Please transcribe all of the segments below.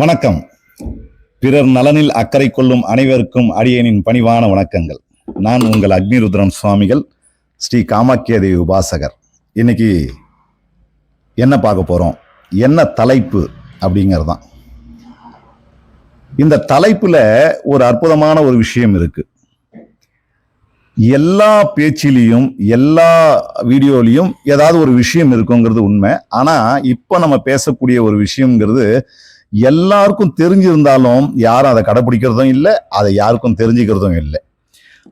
வணக்கம். பிறர் நலனில் அக்கறை கொள்ளும் அனைவருக்கும் அடியேனின் பணிவான வணக்கங்கள். நான் உங்கள் அக்னிருத்ரம் சுவாமிகள் ஸ்ரீ காமாக்கியதேவி உபாசகர். இன்னைக்கு என்ன பார்க்க போறோம்? என்ன தலைப்பு அப்படிங்கிறது தான் இந்த தலைப்புல ஒரு அற்புதமான ஒரு விஷயம் இருக்கு. எல்லா பேச்சிலையும் எல்லா வீடியோலையும் ஏதாவது ஒரு விஷயம் இருக்குங்கிறது உண்மை. ஆனால் இப்போ நம்ம பேசக்கூடிய ஒரு விஷயங்கிறது எல்லாருக்கும் தெரிஞ்சிருந்தாலும் யாரும் அதை கடைப்பிடிக்கிறதும் இல்லை அதை யாருக்கும் தெரிஞ்சுக்கிறதும் இல்லை.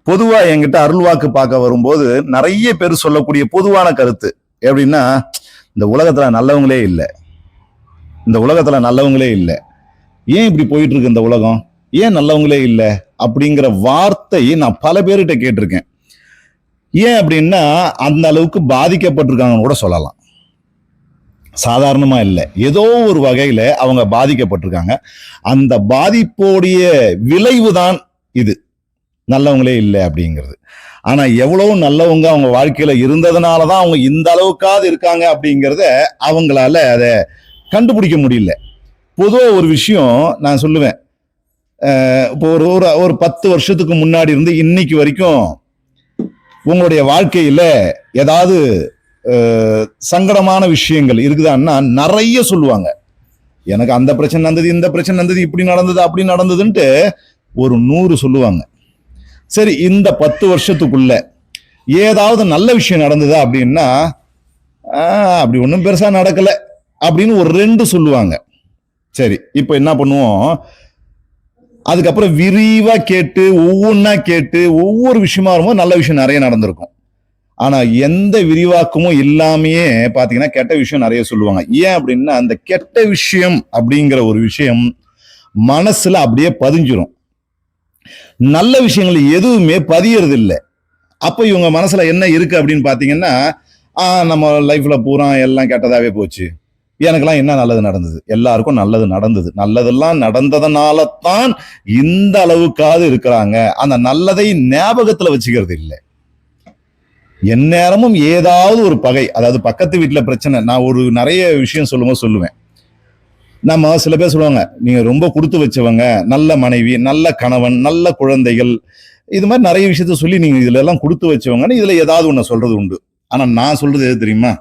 பொதுவாக என்கிட்ட அருள்வாக்கு பார்க்க வரும்போது நிறைய பேர் சொல்லக்கூடிய பொதுவான கருத்து எப்படின்னா இந்த உலகத்தில் நல்லவங்களே இல்லை. இந்த உலகத்தில் நல்லவங்களே இல்லை. ஏன் இப்படி போயிட்டு இருக்கு இந்த உலகம்? ஏன் நல்லவங்களே இல்லை? அப்படிங்கிற வார்த்தை நான் பல பேர்கிட்ட கேட்டிருக்கேன். ஏன் அப்படின்னா அந்த அளவுக்கு பாதிக்கப்பட்டிருக்காங்கன்னு கூட சொல்லலாம். சாதாரணமாக இல்லை. ஏதோ ஒரு வகையில் அவங்க பாதிக்கப்பட்டிருக்காங்க. அந்த பாதிப்போடைய விளைவு தான் இது. நல்லவங்களே இல்லை அப்படிங்கிறது. ஆனால் எவ்வளோ நல்லவங்க அவங்க வாழ்க்கையில் இருந்ததுனால தான் அவங்க இந்த அளவுக்காவது இருக்காங்க அப்படிங்கிறத அவங்களால அதை கண்டுபிடிக்க முடியல. பொதுவாக ஒரு விஷயம் நான் சொல்லுவேன். இப்போ ஒரு ஒரு ஒரு பத்து வருஷத்துக்கு முன்னாடி இருந்து இன்னைக்கு வரைக்கும் உங்களுடைய வாழ்க்கையில் ஏதாவது சங்கடமான விஷயங்கள் இருக்குதான்னா நிறைய சொல்லுவாங்க. எனக்கு அந்த பிரச்சனை நடந்தது இந்த பிரச்சனை நடந்தது இப்படி நடந்தது அப்படி நடந்ததுன்ட்டு ஒரு நூறு சொல்லுவாங்க. சரி இந்த பத்து வருஷத்துக்குள்ள ஏதாவது நல்ல விஷயம் நடந்ததா அப்படின்னா அப்படி ஒன்றும் பெருசாக நடக்கலை அப்படின்னு ஒரு ரெண்டு சொல்லுவாங்க. சரி இப்போ என்ன பண்ணுவோம்? அதுக்கப்புறம் விரிவாக கேட்டு ஒவ்வொன்றா கேட்டு ஒவ்வொரு விஷயமா வரும்போது நல்ல விஷயம் நிறைய நடந்திருக்கும். ஆனால் எந்த விரிவாக்கமும் இல்லாமையே பார்த்தீங்கன்னா கெட்ட விஷயம் நிறைய சொல்லுவாங்க. ஏன் அப்படின்னா அந்த கெட்ட விஷயம் அப்படிங்கிற ஒரு விஷயம் மனசில் அப்படியே பதிஞ்சிரும். நல்ல விஷயங்கள் எதுவுமே பதியறது இல்லை அப்போ இவங்க மனசில் என்ன இருக்குது அப்படின்னு பார்த்தீங்கன்னா நம்ம லைஃப்பில் பூரா எல்லாம் கெட்டதாகவே போச்சு. எனக்கெல்லாம் என்ன நல்லது நடந்தது? எல்லாருக்கும் நல்லது நடந்தது. நல்லதெல்லாம் நடந்ததுனால தான் இந்த அளவுக்காவது இருக்கிறாங்க. அந்த நல்லதை ஞாபகத்துல வச்சுக்கிறது இல்லை. எந்நேரமும் ஏதாவது ஒரு பகை அதாவது பக்கத்து வீட்டில் பிரச்சனை நான் ஒரு நிறைய விஷயம் சொல்லும்போது சொல்லுவேன். நம்ம சில பேர் சொல்லுவாங்க நீங்கள் ரொம்ப கொடுத்து வச்சவங்க நல்ல மனைவி நல்ல கணவன் நல்ல குழந்தைகள். இது மாதிரி நிறைய விஷயத்த சொல்லி நீங்கள் இதுல எல்லாம் கொடுத்து வச்சவங்கன்னு இதில் ஏதாவது ஒன்று சொல்றது உண்டு. ஆனால் நான் சொல்றது எது தெரியுமா?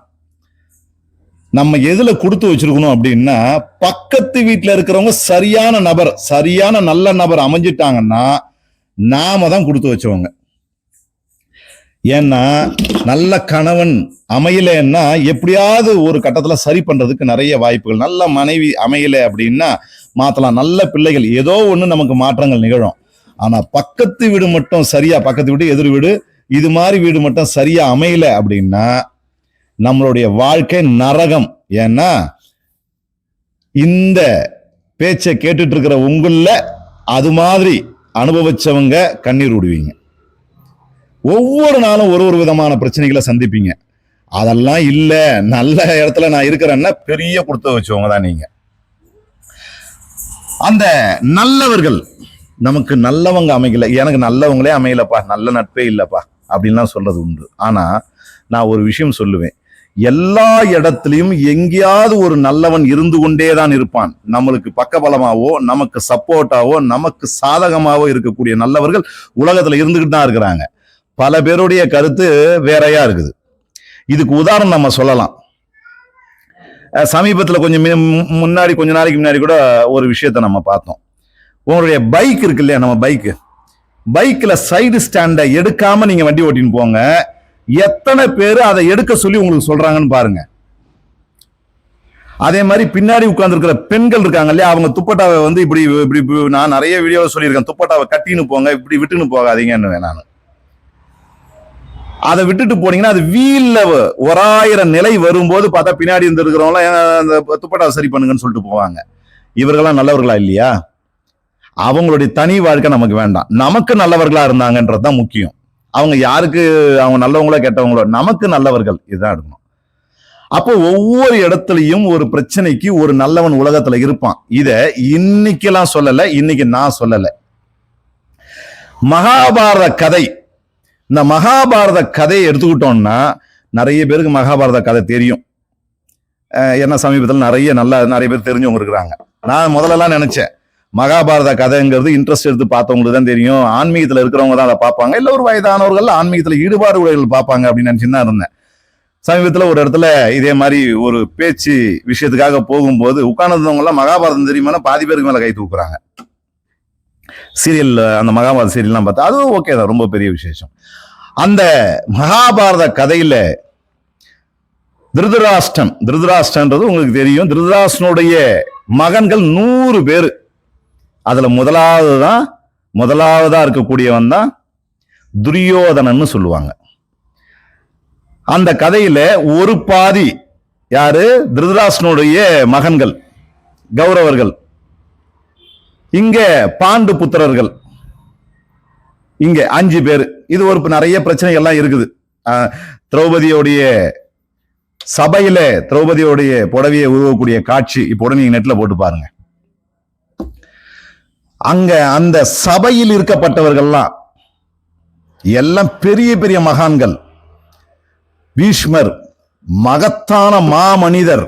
நம்ம எதுல கொடுத்து வச்சிருக்கணும் அப்படின்னா பக்கத்து வீட்டுல இருக்கிறவங்க சரியான நபர் சரியான நல்ல நபர் அமைஞ்சிட்டாங்கன்னா நாம தான் கொடுத்து வச்சவங்க. ஏன்னா நல்ல கணவன் அமையலைன்னா எப்படியாவது ஒரு கட்டத்துல சரி பண்றதுக்கு நிறைய வாய்ப்புகள். நல்ல மனைவி அமையல அப்படின்னா மாத்தலாம். நல்ல பிள்ளைகள் ஏதோ ஒன்று நமக்கு மாற்றங்கள் நிகழும். ஆனா பக்கத்து வீடு மட்டும் சரியா பக்கத்து வீடு எதிர் வீடு இது மாதிரி வீடு மட்டும் சரியா அமையல அப்படின்னா நம்மளுடைய வாழ்க்கை நரகம். ஏன்னா இந்த பேச்சை கேட்டுட்டு இருக்கிற உங்களில் அது மாதிரி அனுபவிச்சவங்க கண்ணீர் விடுவீங்க ஒவ்வொரு நாளும் ஒரு ஒரு விதமான பிரச்சனைகளை சந்திப்பீங்க. அதெல்லாம் இல்லை நல்ல இடத்துல நான் இருக்கிறேன்னா பெரிய கொடுத்து வச்சவங்க தான் நீங்க. அந்த நல்லவர்கள் நமக்கு நல்லவங்க அமைக்கல எனக்கு நல்லவங்களே அமையலப்பா நல்ல நட்பே இல்லைப்பா அப்படின்லாம் சொல்றது உண்டு. ஆனா நான் ஒரு விஷயம் சொல்லுவேன். எல்லா இடத்துலையும் எங்கேயாவது ஒரு நல்லவன் இருந்து கொண்டே தான் இருப்பான். நம்மளுக்கு பக்கபலமாவோ நமக்கு சப்போர்ட்டாவோ நமக்கு சாதகமாவோ இருக்கக்கூடிய நல்லவர்கள் உலகத்துல இருந்துகிட்டு தான் இருக்கிறாங்க. பல பேருடைய கருத்து வேறையா இருக்குது. இதுக்கு உதாரணம் நம்ம சொல்லலாம். சமீபத்தில் கொஞ்சம் முன்னாடி கொஞ்ச நாளைக்கு முன்னாடி கூட ஒரு விஷயத்தை நம்ம பார்த்தோம். உங்களுடைய பைக் இருக்கு இல்லையா? நம்ம பைக்கு. பைக்கில் சைடு ஸ்டாண்டை எடுக்காமல் நீங்கள் வண்டி ஓட்டின்னு போங்க. எத்தனை பேர் அதை எடுக்க சொல்லி உங்களுக்கு சொல்றாங்கன்னு பாருங்க. அதே மாதிரி பின்னாடி உட்கார்ந்துருக்கிற பெண்கள் இருக்காங்க இல்லையா? அவங்க துப்பட்டாவை வந்து இப்படி இப்படி நான் நிறைய வீடியோவில் சொல்லியிருக்கேன். துப்பட்டாவை கட்டின்னு போங்க இப்படி விட்டுன்னு போகாதீங்கன்னு நான். அதை விட்டுட்டு போனீங்கன்னா அது வீல்ல ஒராயிரம் நிலை வரும்போது பார்த்தா பின்னாடி இருந்துருக்கிறவங்கள அந்த துப்பட்டாவை சரி பண்ணுங்கன்னு சொல்லிட்டு போவாங்க. இவர்கள்லாம் நல்லவர்களா இல்லையா? அவங்களுடைய தனி வாழ்க்கை நமக்கு வேண்டாம். நமக்கு நல்லவர்களா இருந்தாங்கன்றது தான் முக்கியம். அவங்க யாருக்கு அவங்க நல்லவங்களோ கெட்டவங்களோ நமக்கு நல்லவர்கள் இதுதான் எடுக்கணும். அப்போ ஒவ்வொரு இடத்துலையும் ஒரு பிரச்சனைக்கு ஒரு நல்லவன் உலகத்துல இருப்பான். இதை இன்னைக்கெல்லாம் சொல்லலை இன்னைக்கு நான் சொல்லலை. மகாபாரத கதை. இந்த மகாபாரத கதையை எடுத்துக்கிட்டோம்னா நிறைய பேருக்கு மகாபாரத கதை தெரியும். என்ன சமீபத்தில் நிறைய நல்ல நிறைய பேர் தெரிஞ்சவங்க இருக்கிறாங்க. நான் முதல்லலாம் நினைச்சேன். மகாபாரத கதைங்கிறது இன்ட்ரெஸ்ட் எடுத்து பார்த்தவங்களுக்கு தான் தெரியும். ஆன்மீகத்தில் இருக்கிறவங்க தான் அதை பார்ப்பாங்க. இல்லை ஒரு வயதானவர்கள் ஆன்மீகத்தில் ஈடுபாடு உடைகள் பார்ப்பாங்க அப்படின்னு நினச்சி தான் இருந்தேன். சமீபத்தில் ஒரு இடத்துல இதே மாதிரி ஒரு பேச்சு விஷயத்துக்காக போகும்போது உட்கார்ந்துருந்தவங்கலாம் மகாபாரதம் தெரியுமானா பாதி பேருக்கு மேலே கை தூக்குறாங்க. சீரியல் அந்த மகாபாரத சீரியல்லாம் பார்த்தா அதுவும் ஓகே தான் ரொம்ப பெரிய விசேஷம். அந்த மகாபாரத கதையில் திருதராஷ்டன் திருதராஷ்டன்றது உங்களுக்கு தெரியும். திருதராஷ்டனுடைய மகன்கள் நூறு பேர். அதில் முதலாவது தான் முதலாவதாக இருக்கக்கூடியவன் தான் துரியோதனன்னு சொல்லுவாங்க. அந்த கதையில் ஒரு பாதி யாரு? திருதராசனுடைய மகன்கள் கௌரவர்கள். இங்க பாண்டு புத்திரர்கள். இங்க அஞ்சு பேர். இது ஒரு நிறைய பிரச்சனைகள்லாம் இருக்குது. ஆஹ், திரௌபதியோடைய சபையில திரௌபதியோடைய புடவையை உருவக்கூடிய காட்சி இப்போ நீங்க நெட்ல போட்டு பாருங்க. அங்க அந்த சபையில் இருக்கப்பட்டவர்கள்லாம் எல்லாம் பெரிய பெரிய மகான்கள். பீஷ்மர் மகத்தான மாமனிதர்.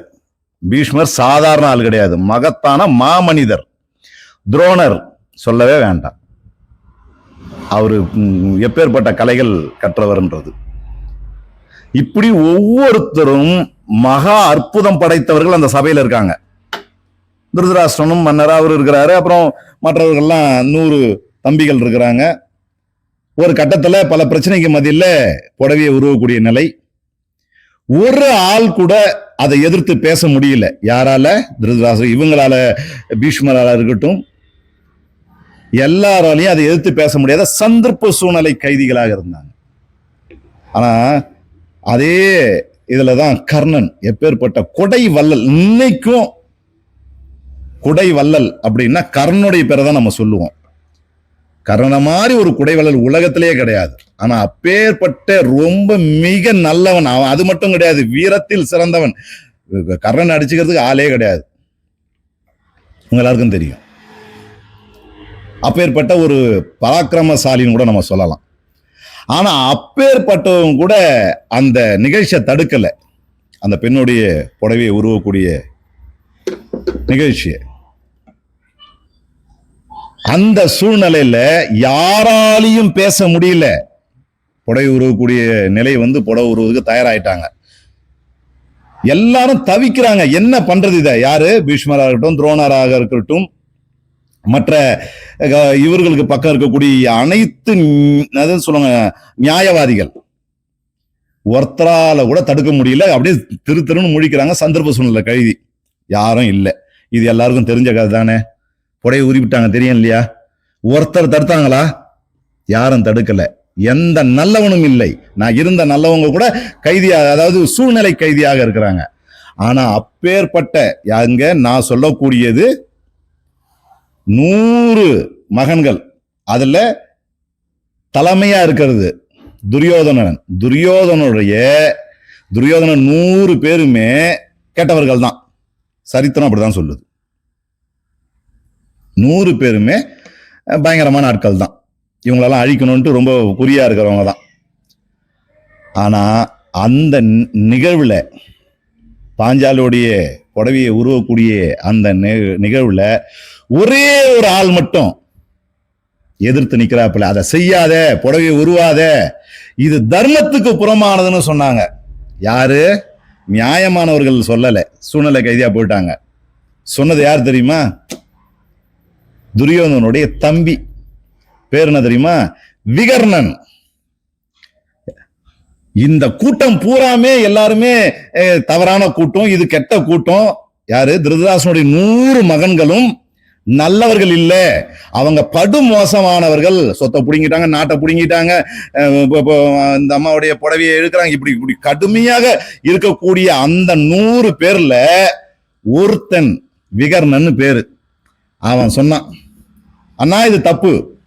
பீஷ்மர் சாதாரண ஆள் கிடையாது மகத்தான மாமனிதர். துரோணர் சொல்லவே வேண்டாம். அவர் எப்பேற்பட்ட கலைகள் கற்றவர்ன்றது. இப்படி ஒவ்வொருத்தரும் மகா அற்புதம் படைத்தவர்கள் அந்த சபையில் இருக்காங்க. திருதராஷ்டிரனும் மன்னராக அவர் இருக்கிறாரு. அப்புறம் மற்றவர்கள்லாம் நூறு தம்பிகள் இருக்கிறாங்க. ஒரு கட்டத்தில் பல பிரச்சனைக்கு மத்தியில புடவையை உருவக்கூடிய நிலை. ஒரு ஆள் கூட அதை எதிர்த்து பேச முடியல. யாரால? திருதராஷ்டிரம் இவங்களால பீஷ்மரால இருக்கட்டும். எல்லாராலையும் அதை எதிர்த்து பேச முடியாத சந்தர்ப்ப சூழ்நிலை கைதிகளாக இருந்தாங்க. ஆனா அதே இதுலதான் கர்ணன் எப்பேற்பட்ட கொடை வள்ளல். இன்னைக்கும் குடைவள்ளல் அப்படின்னா கர்ணனுடைய பேரை தான் நம்ம சொல்லுவோம். கர்ணனை மாதிரி ஒரு குடைவள்ளல் உலகத்திலேயே கிடையாது. ஆனா அப்பேற்பட்ட ரொம்ப மிக நல்லவன் அவன். அது மட்டும் கிடையாது. வீரத்தில் சிறந்தவன். கர்ணன் அடிச்சுக்கிறதுக்கு ஆளே கிடையாது. உங்க எல்லாருக்கும் தெரியும். அப்பேற்பட்ட ஒரு பராக்கிரமசாலின்னு கூட நம்ம சொல்லலாம். ஆனா அப்பேற்பட்டவன் கூட அந்த நிகழ்ச்சியை தடுக்கலை. அந்த பெண்ணுடைய புடவையை உருவக்கூடிய நிகழ்ச்சியை. அந்த சூழ்நிலையில யாராலையும் பேச முடியல. புடவை உருவக்கூடிய நிலை வந்து புடவை உருவதுக்கு தயாராயிட்டாங்க. எல்லாரும் தவிக்கிறாங்க என்ன பண்றது இதை? யாரு? பீஷ்மராக இருக்கட்டும் துரோணராக இருக்கட்டும் மற்ற இவர்களுக்கு பக்கம் இருக்கக்கூடிய அனைத்து அதாவது சொல்லுவாங்க நியாயவாதிகள். ஒருத்தரால கூட தடுக்க முடியல. அப்படியே திரு திருன்னு முழிக்கிறாங்க சந்தர்ப்ப சூழ்நிலை கழுதி யாரும் இல்லை. இது எல்லாருக்கும் தெரிஞ்ச கதை தானே புடைய உருவிட்டாங்க தெரியும் இல்லையா ஒருத்தர் தடுத்தாங்களா? யாரும் தடுக்கல. எந்த நல்லவனும் இல்லை. நான் இருந்த நல்லவங்க கூட கைதியாக அதாவது சூழ்நிலை கைதியாக இருக்கிறாங்க. ஆனா அப்பேற்பட்ட அங்க நான் சொல்லக்கூடியது நூறு மகன்கள். அதுல தலைமையா இருக்கிறது துரியோதனன். துரியோதனுடைய துரியோதனன் நூறு பேருமே கேட்டவர்கள் தான் சரித்திரம் அப்படிதான் சொல்லுது. நூறு பேருமே பயங்கரமான ஆட்கள் தான் இவங்களெல்லாம் அழிக்கணும்ட்டு ரொம்ப குறியா இருக்கிறவங்க தான் ஆனா அந்த நிகழ்வில் நிகழ்வுல புடவையை உருவக்கூடிய அந்த நிகழ்வில் நிகழ்வுல ஒரே ஒரு ஆள் மட்டும் எதிர்த்து நிக்கிறாப்புல. அதை செய்யாத புடவையை உருவாத இது தர்மத்துக்கு புறமானதுன்னு சொன்னாங்க. யாரு? நியாயமானவர்கள் சொல்லலை. சூழ்நிலை கைதியா போயிட்டாங்க. சொன்னது யார் தெரியுமா? துரியோதனுடைய தம்பி. பேர் என்ன தெரியுமா? விகர்ணன். இந்த கூட்டம் பூராமே எல்லாருமே தவறான கூட்டம் இது கெட்ட கூட்டம். யாரு? திருதராசனுடைய நூறு மகன்களும் நல்லவர்கள் இல்ல. அவங்க படு மோசமானவர்கள் சொத்தை பிடிங்கிட்டாங்க நாட்டை பிடுங்கிட்டாங்க இந்த அம்மாவுடைய புடவையை எடுக்கிறாங்க இப்படி இப்படி கடுமையாக இருக்கக்கூடிய அந்த நூறு பேர்ல ஒருத்தன் விகர்ணன்னு பேரு. அவன் சொன்னான் அண்ணா இது தப்பு.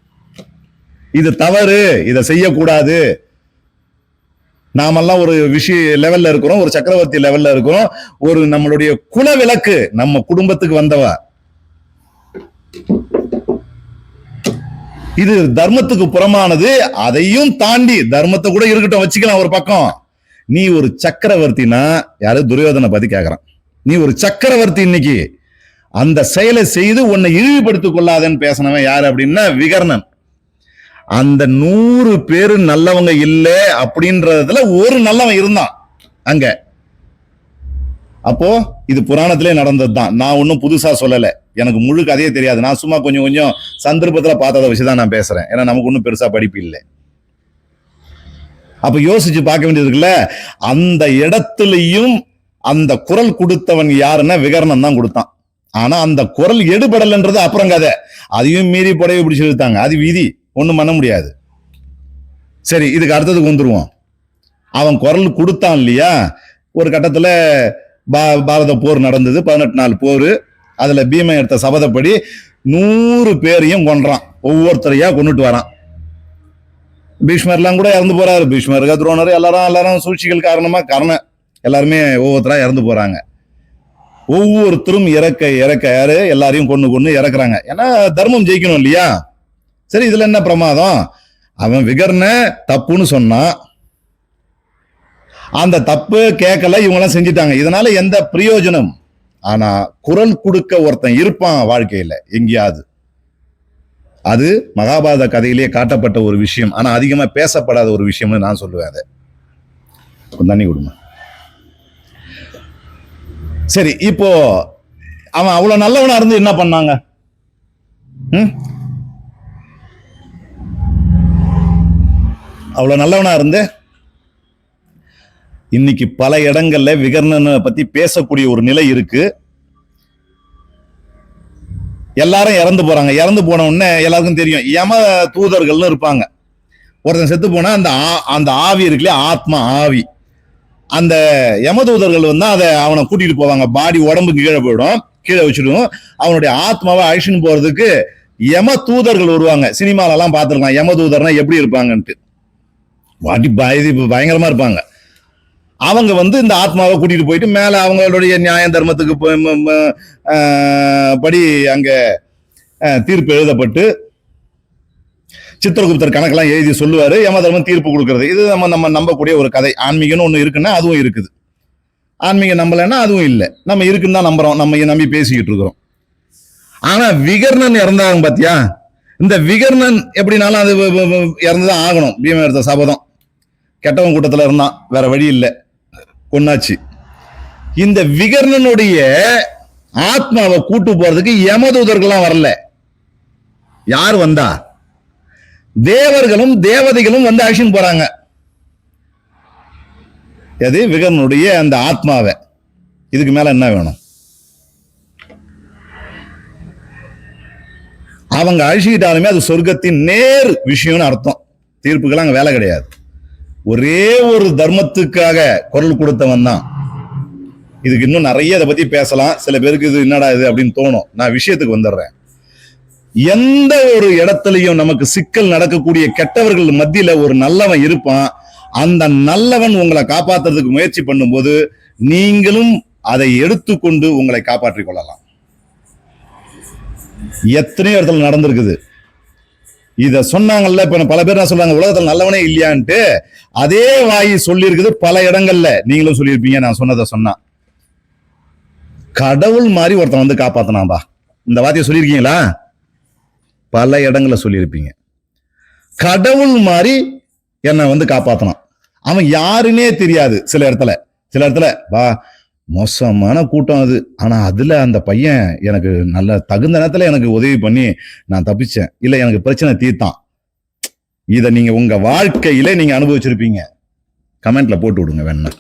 இது தவறு. இதை செய்யக்கூடாது. நாமெல்லாம் ஒரு விஷய லெவல்ல இருக்கிறோம். ஒரு சக்கரவர்த்தி லெவல்ல இருக்கிறோம். ஒரு நம்மளுடைய குல விளக்கு நம்ம குடும்பத்துக்கு வந்தவ. இது தர்மத்துக்கு புறமானது. அதையும் தாண்டி தர்மத்தை கூட இருக்கட்டும். வச்சுக்கலாம் ஒரு பக்கம். நீ ஒரு சக்கரவர்த்தினா யாரு துரியோதனை பத்தி கேக்குறான். நீ ஒரு சக்கரவர்த்தி இன்னைக்கு. அந்த செயலை செய்து உன்னை இழிவுபடுத்திக் கொள்ளாதன்னு பேசினவன் யார் அப்படின்னா விகர்ணன். அந்த நூறு பேரு நல்லவங்க இல்லை அப்படின்றதுல ஒரு நல்லவன் இருந்தான் அங்க. அப்போ இது புராணத்திலே நடந்தது தான் நான் ஒன்றும் புதுசா சொல்லல. எனக்கு முழு கதையே தெரியாது. நான் சும்மா கொஞ்சம் கொஞ்சம் சந்தர்ப்பத்தில் பார்த்ததை வச்சு தான் நான் பேசுறேன். ஏன்னா நமக்கு ஒன்றும் பெருசா படிப்பு இல்லை. அப்ப யோசிச்சு பார்க்க வேண்டியது இருக்குல்ல? அந்த இடத்துலையும் அந்த குரல் கொடுத்தவன் யாருன்னா விகரணம் தான் கொடுத்தான். ஆனா அந்த குரல் எடுபடலைன்றது அப்புறம் கதை. அதையும் மீறி புடவை பிடிச்சி இழுத்தாங்க. அது விதி. ஒன்றும் பண்ண முடியாது. சரி இதுக்கு அடுத்ததுக்கு வந்துருவோம். அவன் குரல் கொடுத்தான் இல்லையா? ஒரு கட்டத்தில் பா பாரத போர் நடந்தது. பதினெட்டு நாள் போர். அதில் பீமை எடுத்த சபதப்படி நூறு பேரையும் கொன்றான். ஒவ்வொருத்தரையா கொண்டுட்டு வரான். பீஷ்மர்லாம் கூட இறந்து போறாரு. பீஷ்மர் துரோணர் எல்லாரும் எல்லாரும் சூழ்ச்சிகள் காரணமாக காரணம் எல்லாருமே ஒவ்வொருத்தராக இறந்து போறாங்க. ஒவ்வொருத்தரும் இறக்க இறக்க யாரு? எல்லாரையும் கொண்டு கொண்டு இறக்குறாங்க. ஏன்னா தர்மம் ஜெயிக்கணும் இல்லையா? சரி இதுல என்ன பிரமாதம்? அவன் விகர்ண தப்புன்னு சொன்னான் அந்த தப்பு கேட்கல இவங்கெல்லாம் செஞ்சிட்டாங்க. இதனால எந்த பிரயோஜனம்? ஆனா குரல் கொடுக்க ஒருத்தன் இருப்பான் வாழ்க்கையில எங்கேயாவது. அது மகாபாரத கதையிலேயே காட்டப்பட்ட ஒரு விஷயம். ஆனா அதிகமா பேசப்படாத ஒரு விஷயம்னு நான் சொல்லுவேன் அதை. தண்ணி கொடுங்க சரி இப்போ அவன் அவ்வளவு நல்லவனா இருந்து என்ன பண்ணாங்க? ம்? அவ்வளவு நல்லவனா இருந்து இன்னைக்கு பல இடங்கள்ல விகர்ணனை பத்தி பேசக்கூடிய ஒரு நிலை இருக்கு. எல்லாரும் இறந்து போறாங்க. இறந்து போன உடனே எல்லாருக்கும் தெரியும் யம தூதர்கள்னு இருப்பாங்க. ஒருத்தன் செத்து போனா அந்த ஆ- அந்த ஆவி இருக்குல்லையா? ஆத்மா ஆவி. அந்த யமதூதர்கள் வந்து அதை அவனை கூட்டிட்டு போவாங்க. பாடி உடம்பு கீழே போயிடும். கீழே வச்சிடும் அவனுடைய ஆத்மாவை அழிச்சுன்னு போறதுக்கு யம தூதர்கள் வருவாங்க. சினிமால எல்லாம் பார்த்துருக்கலாம். யம தூதர்னா எப்படி இருப்பாங்கன்ட்டு. வாட்டி பயதி பயங்கரமா இருப்பாங்க. அவங்க வந்து இந்த ஆத்மாவை கூட்டிட்டு போயிட்டு மேல அவங்களுடைய நியாய தர்மத்துக்கு படி அங்க தீர்ப்பு எழுதப்பட்டு சித்திரகுப்தர் கணக்கெல்லாம் எழுதி சொல்லுவார் யமதர்மன் தீர்ப்பு கொடுக்கறது. இது நம்ம நம்ம நம்பக்கூடிய ஒரு கதை. ஆன்மீகம்னு ஒன்று இருக்குன்னா அதுவும் இருக்குது. ஆன்மீகம் நம்பலைன்னா அதுவும் இல்லை. நம்ம இருக்குன்னு தான் நம்புறோம். நம்ம நம்பி பேசிக்கிட்டு இருக்கிறோம். ஆனால் விகர்ணன் இறந்தாங்க பார்த்தியா இந்த விகர்ணன் எப்படினாலும் அது இறந்து தான் ஆகணும். பீமன் எடுத்த சபதம். கெட்டவன் கூட்டத்தில் இருந்தான். வேற வழி இல்லை. கொன்னாச்சு. இந்த விகர்ணனுடைய ஆத்மாவை கூட்டு போறதுக்கு யமதூதர்கள்லாம் வரல. யார் வந்தா? தேவர்களும் தேவதைகளும் வந்து அழிச்சுன்னு போறாங்க. எது? விகரனுடைய அந்த ஆத்மாவை. இதுக்கு மேல என்ன வேணும்? அவங்க அழிச்சுக்கிட்டாலுமே அது சொர்க்கத்தின் நேர் விஷயம்னு அர்த்தம். தீர்ப்புக்கெல்லாம் அங்க வேலை கிடையாது. ஒரே ஒரு தர்மத்துக்காக குரல் கொடுத்தவன் தான். இதுக்கு இன்னும் நிறைய இதை பத்தி பேசலாம். சில பேருக்கு இது என்னடா இது அப்படின்னு தோணும். நான் விஷயத்துக்கு வந்துடுறேன். எந்த ஒரு இடத்துலையும் நமக்கு சிக்கல் நடக்கக்கூடிய கெட்டவர்கள் மத்தியில ஒரு நல்லவன் இருப்பான். அந்த நல்லவன் உங்களை காப்பாத்துறதுக்கு முயற்சி பண்ணும்போது நீங்களும் அதை எடுத்துக்கொண்டு உங்களை காப்பாற்றிக் கொள்ளலாம். எத்தனையோ இடத்துல நடந்திருக்குது. இத சொன்னாங்கல்ல இப்ப பல பேர் நான் சொல்றாங்க உலகத்துல நல்லவனே இல்லையான்ட்டு? அதே வாய் சொல்லியிருக்குது பல இடங்கள்ல. நீங்களும் சொல்லியிருப்பீங்க நான் சொன்னதை சொன்னா. கடவுள் மாதிரி ஒருத்தன் வந்து காப்பாத்தினாம்பா இந்த வார்த்தையை சொல்லியிருக்கீங்களா? பல இடங்களில் சொல்லியிருப்பீங்க. கடவுள் மாதிரி என்னை வந்து காப்பாற்றினான் அவன் யாருன்னே தெரியாது சில இடத்துல. சில இடத்துல வா மோசமான கூட்டம் அது. ஆனால் அதில் அந்த பையன் எனக்கு நல்ல தகுந்த நேரத்தில் எனக்கு உதவி பண்ணி நான் தப்பிச்சேன். இல்லை எனக்கு பிரச்சனை தீர்த்தான். இதை நீங்கள் உங்கள் வாழ்க்கையில நீங்கள் அனுபவிச்சிருப்பீங்க. கமெண்ட்ல போட்டு விடுங்க வேணா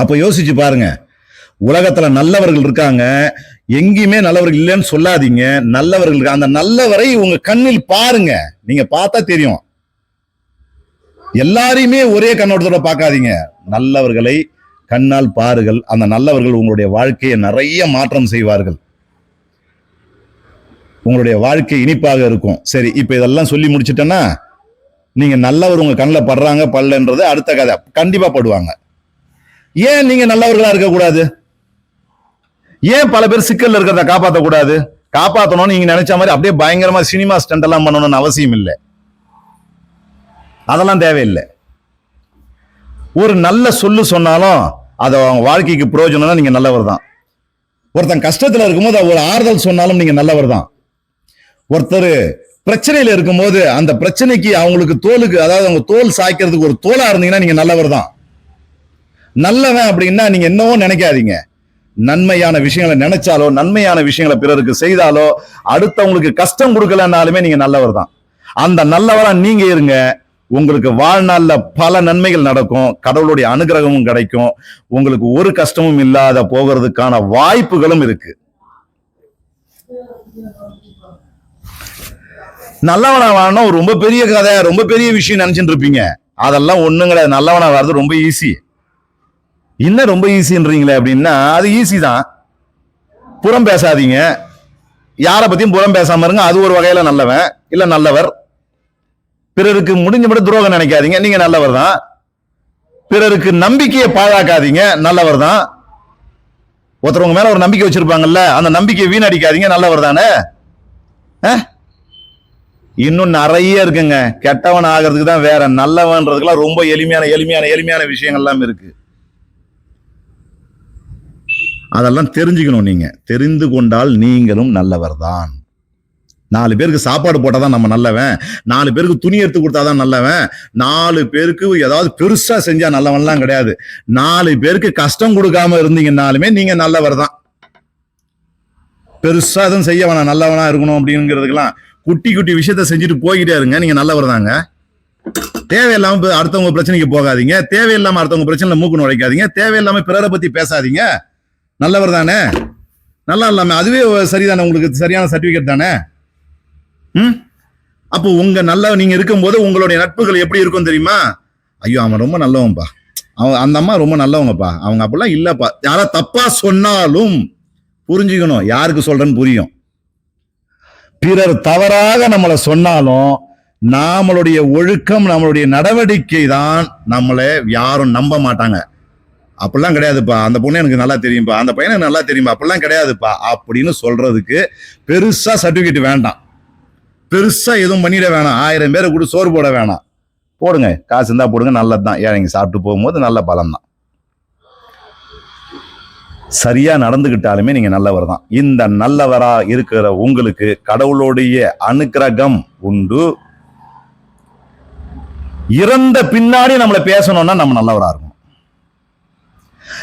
அப்போ யோசிச்சு பாருங்கள் உலகத்துல நல்லவர்கள் இருக்காங்க. எங்கேயுமே நல்லவர்கள் இல்லைன்னு சொல்லாதீங்க. நல்லவர்கள் அந்த நல்லவரை உங்க கண்ணில் பாருங்க. நீங்க பார்த்தா தெரியும். எல்லாரையுமே ஒரே கண்ணோட்டத்தோட பார்க்காதீங்க. நல்லவர்களை கண்ணால் பாருங்கள். அந்த நல்லவர்கள் உங்களுடைய வாழ்க்கையை நிறைய மாற்றம் செய்வார்கள். உங்களுடைய வாழ்க்கை இனிப்பாக இருக்கும். சரி இப்ப இதெல்லாம் சொல்லி முடிச்சிட்டேன்னா நீங்க நல்லவர் உங்க கண்ணில் படுறாங்க பல்லன்றது அடுத்த கதை. கண்டிப்பா படுவாங்க. ஏன் நீங்க நல்லவர்களா இருக்கக்கூடாது? ஏன் பல பேர் சிக்கல்ல இருக்கிறத காப்பாற்றக்கூடாது கூடாது காப்பாத்தணும்னு நீங்க நினைச்ச மாதிரி அப்படியே பயங்கரமா சினிமா ஸ்டண்ட் எல்லாம் பண்ணணும்னு அவசியம் இல்லை. அதெல்லாம் தேவையில்லை. ஒரு நல்ல சொல்லு சொன்னாலும் அது அவங்க வாழ்க்கைக்கு பிரயோஜனம்னா நீங்க நல்லவர் தான். ஒருத்தன் கஷ்டத்துல இருக்கும்போது ஒரு ஆறுதல் சொன்னாலும் நீங்க நல்லவர் தான். ஒருத்தர் பிரச்சனையில இருக்கும்போது அந்த பிரச்சனைக்கு அவங்களுக்கு தோலுக்கு அதாவது அவங்க தோல் சாய்க்கிறதுக்கு ஒரு தோலா இருந்தீங்கன்னா நீங்க நல்லவர் தான். நல்லவன் அப்படின்னா நீங்க என்னவோ நினைக்காதீங்க. நன்மையான விஷயங்களை நினைச்சாலோ நன்மையான விஷயங்களை பிறருக்கு செய்தாலோ அடுத்தவங்களுக்கு கஷ்டம் கொடுக்கலனாலுமே நீங்க நல்லவர் தான். அந்த நல்லவரா நீங்க இருங்க. உங்களுக்கு வாழ்நாள்ல பல நன்மைகள் நடக்கும். கடவுளுடைய அனுகிரகமும் கிடைக்கும். உங்களுக்கு ஒரு கஷ்டமும் இல்லாத போகிறதுக்கான வாய்ப்புகளும் இருக்கு. நல்லவனா வாழணும் ரொம்ப பெரிய கதை ரொம்ப பெரிய விஷயம் நினைச்சிட்டு இருப்பீங்க. அதெல்லாம் ஒண்ணும் கிடையாது நல்லவனா வர்றது ரொம்ப ஈஸி என்ன ரொம்ப ஈஸின்றீங்களே அப்படின்னா அது ஈஸி தான். புறம் பேசாதீங்க. யாரை பற்றியும் புறம் பேசாமல் இருங்க. அது ஒரு வகையில் நல்லவன் இல்லை நல்லவர். பிறருக்கு முடிஞ்ச மட்டும் துரோகம் நினைக்காதீங்க. நீங்கள் நல்லவர் தான். பிறருக்கு நம்பிக்கையை பாழாக்காதீங்க. நல்லவர் தான். ஒருத்தர் மேலே ஒரு நம்பிக்கை வச்சுருப்பாங்கல்ல அந்த நம்பிக்கையை வீணடிக்காதீங்க. நல்லவர் தானே? இன்னும் நிறைய இருக்குங்க. கெட்டவன் ஆகிறதுக்கு தான் வேற நல்லவன்றதுக்கெல்லாம் ரொம்ப எளிமையான எளிமையான எளிமையான விஷயங்கள்லாம் இருக்குது அதெல்லாம் தெரிஞ்சுக்கணும் நீங்கள் தெரிந்து கொண்டால் நீங்களும் நல்லவர் தான் நாலு பேருக்கு சாப்பாடு போட்டால் தான் நம்ம நல்லவன். நாலு பேருக்கு துணி எடுத்து கொடுத்தாதான் நல்லவன். நாலு பேருக்கு ஏதாவது பெருசாக செஞ்சால் நல்லவன்லாம் கிடையாது. நாலு பேருக்கு கஷ்டம் கொடுக்காம இருந்தீங்கன்னாலுமே நீங்கள் நல்லவர் தான் பெருசாக எதுவும் செய்ய வேணாம். நல்லவனா இருக்கணும் அப்படிங்கிறதுக்கெல்லாம் குட்டி குட்டி விஷயத்த செஞ்சுட்டு போய்கிட்டே இருங்க. நீங்கள் நல்லவர் தாங்க தேவையில்லாம அடுத்தவங்க பிரச்சனைக்கு போகாதீங்க. தேவையில்லாம அடுத்தவங்க பிரச்சனையில் மூக்கு நுழைக்காதீங்க. தேவையில்லாமல் பிறரை பற்றி பேசாதீங்க. நல்லவர் தானே? நல்லா இல்லாமல் அதுவே சரிதானே உங்களுக்கு? சரியான சர்டிஃபிகேட் தானே? ம்? அப்போ உங்கள் நல்லா நீங்கள் இருக்கும்போது உங்களுடைய நட்புகள் எப்படி இருக்கும் தெரியுமா? ஐயோ அவன் ரொம்ப நல்லவன்பா. அவன் அந்த அம்மா ரொம்ப நல்லவங்கப்பா. அவங்க அப்படிலாம் இல்லைப்பா. யாரா தப்பா சொன்னாலும் புரிஞ்சுக்கணும். யாருக்கு சொல்றேன்னு புரியும். பிறர் தவறாக நம்மளை சொன்னாலும் நாமளுடைய ஒழுக்கம் நம்மளுடைய நடவடிக்கை தான் நம்மளை யாரும் நம்ப மாட்டாங்க. அப்படிலாம் கிடையாதுப்பா. அந்த பொண்ணு எனக்கு நல்லா தெரியும்ப்பா அந்த பையன் எனக்கு நல்லா தெரியும்பா. அப்படிலாம் கிடையாதுப்பா. அப்படின்னு சொல்றதுக்கு பெருசா சர்டிஃபிகேட் வேண்டாம். பெருசா எதுவும் பண்ணிட வேணாம். ஆயிரம் பேரை கூட சோறு போட வேணாம். போடுங்க. காசு இருந்தா போடுங்க. நல்லது தான் ஏழைங்க சாப்பிட்டு போகும்போது நல்ல பலம் தான் சரியாக நடந்துக்கிட்டாலுமே நீங்கள் நல்லவர் தான். இந்த நல்லவராக இருக்கிற உங்களுக்கு கடவுளுடைய அனுக்கிரகம் உண்டு. இறந்த பின்னாடி நம்மளை பேசணும்னா நம்ம நல்லவராக இருக்கும்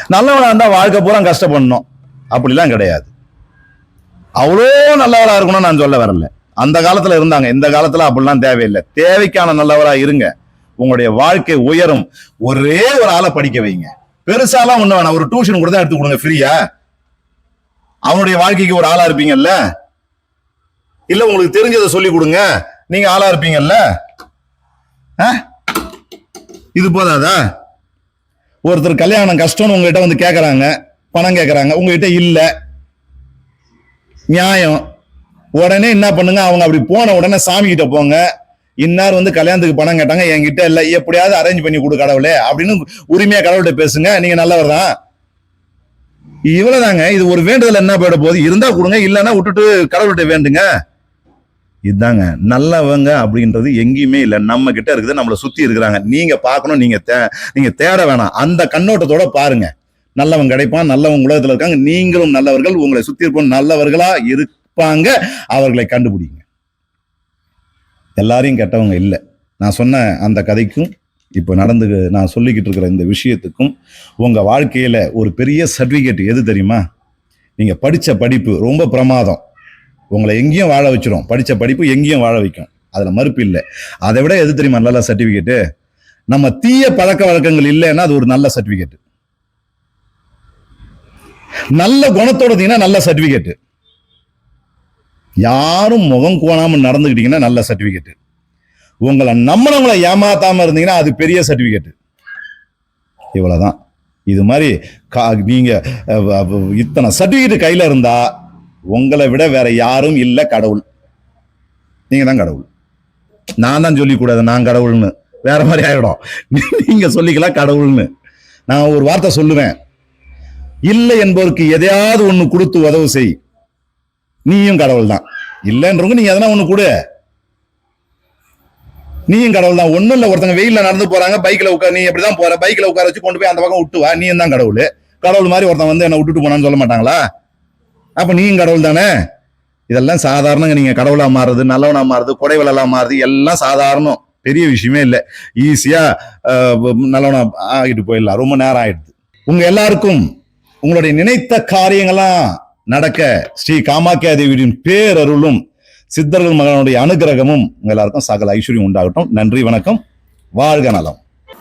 நல்லவனாக இருந்தால் வாழ்க்கை பூரா கஷ்டப்படணும். அப்படிலாம் கிடையாது. அவ்வளோ நல்லவராக இருக்கணும்னு நான் சொல்ல வரல. அந்த காலத்தில் இருந்தாங்க. இந்த காலத்துல அப்படிலாம் தேவையில்லை. தேவைக்கான நல்லவராக இருங்க. உங்களுடைய வாழ்க்கை உயரும். ஒரே ஒரு ஆளை படிக்க வைங்க. பெருசாலாம் ஒன்று வேணாம். ஒரு டியூஷன் கூட தான் எடுத்து கொடுங்க. ஃப்ரீயா அவனுடைய வாழ்க்கைக்கு ஒரு ஆளா இருப்பீங்கல்ல? இல்ல உங்களுக்கு தெரிஞ்சதை சொல்லி கொடுங்க. நீங்க ஆளா இருப்பீங்கல்ல? ஆ? இது போதாதா? ஒருத்தர் கல்யாணம் கஷ்டம்னு உங்ககிட்ட வந்து கேட்குறாங்க பணம் கேட்குறாங்க உங்ககிட்ட இல்லை. நியாயம். உடனே என்ன பண்ணுங்க அவங்க அப்படி போன உடனே சாமி கிட்ட போங்க. இன்னார் வந்து கல்யாணத்துக்கு பணம் கேட்டாங்க என்கிட்ட இல்லை எப்படியாவது அரேஞ்ச் பண்ணி கொடு கடவுளே அப்படின்னு உரிமையா கடவுள்கிட்ட பேசுங்க நீங்க நல்லவர் தான். இவ்வளவுதாங்க இது ஒரு வேண்டுதல் என்ன போயிட போகுது? இருந்தா கொடுங்க இல்லைன்னா விட்டுட்டு கடவுள்கிட்ட வேண்டுங்க. இதுதாங்க நல்லவங்க அப்படின்றது எங்கேயுமே இல்லை. நம்ம கிட்ட இருக்குது நம்மளை சுற்றி இருக்கிறாங்க. நீங்கள் பார்க்கணும் நீங்கள் தே நீங்கள் தேட வேணாம். அந்த கண்ணோட்டத்தோட பாருங்க. நல்லவன் கிடைப்பான் நல்லவங்க உலகத்தில் இருக்காங்க. நீங்களும் நல்லவர்கள் உங்களை சுற்றி இருப்போம் நல்லவர்களா இருப்பாங்க. அவர்களை கண்டுபிடிங்க. எல்லாரையும் கெட்டவங்க இல்லை. நான் சொன்ன அந்த கதைக்கும் இப்போ நடந்து நான் சொல்லிக்கிட்டு இருக்கிற இந்த விஷயத்துக்கும் உங்கள் வாழ்க்கையில் ஒரு பெரிய சர்டிஃபிகேட் எது தெரியுமா? நீங்கள் படித்த படிப்பு ரொம்ப பிரமாதம். உங்களை எங்கேயும் வாழ வச்சிரும். படித்த படிப்பு எங்கேயும் வாழ வைக்கும். அதில் மறுப்பு இல்லை. அதை விட எது தெரியுமா? நல்ல சர்டிஃபிகேட்டு நம்ம தீய பழக்க வழக்கங்கள் இல்லைன்னா அது ஒரு நல்ல சர்டிஃபிகேட் நல்ல குணத்தோட நல்ல சர்டிஃபிகேட்டு யாரும் முகம் கோணாமல் நடந்துக்கிட்டீங்கன்னா நல்ல சர்டிஃபிகேட்டு உங்களை நம்மளவங்களை ஏமாத்தாம இருந்தீங்கன்னா அது பெரிய சர்டிஃபிகேட்டு இவ்வளோதான் இது மாதிரி கா- நீங்கள் இத்தனை சர்டிபிகேட் கையில் இருந்தால் உங்களை விட வேற யாரும் இல்லை கடவுள். நீங்க தான் கடவுள். நான் தான் சொல்லிக்கூடாது நான் கடவுள்னு. வேற மாதிரி ஆயிடும். நீங்க சொல்லிக்கலாம் கடவுள்னு. நான் ஒரு வார்த்தை சொல்லுவேன். இல்லை என்பவருக்கு எதையாவது ஒன்று கொடுத்து உதவு செய். நீயும் கடவுள் தான் இல்லைன்றவங்க நீ எதனா ஒன்று கொடு. நீயும் கடவுள் தான் ஒன்றும் இல்லை ஒருத்தங்க வெயிலில் நடந்து போறாங்க பைக்கில் உட்கார் நீ எப்படிதான் போற? பைக்கில் உட்கார வச்சு கொண்டு போய் அந்த பக்கம் விட்டு வா. நீயும் தான் கடவுள். கடவுள் மாதிரி ஒருத்தன் வந்து என்னை விட்டுட்டு போனான்னு சொல்ல மாட்டாங்களா? அப்ப நீயும் கடவுள் தானே? இதெல்லாம் சாதாரணங்க. நீங்க கடவுளா மாறுறது நல்லவனா மாறுறது குடைவலா மாறுது எல்லாம் சாதாரணம். பெரிய விஷயமே இல்லை. ஈஸியா நல்லவனா ஆகிட்டு போயிடலாம். ரொம்ப நேரம் ஆயிடுது. உங்க எல்லாருக்கும் உங்களுடைய நினைத்த காரியங்கள்லாம் நடக்க ஸ்ரீ காமாக்கியா தேவியின் பேரருளும் சித்தர்கள் மகனுடைய அனுகிரகமும் உங்க எல்லாருக்கும் சகல ஐஸ்வர்யம் உண்டாகட்டும். நன்றி வணக்கம். வாழ்க நலம்.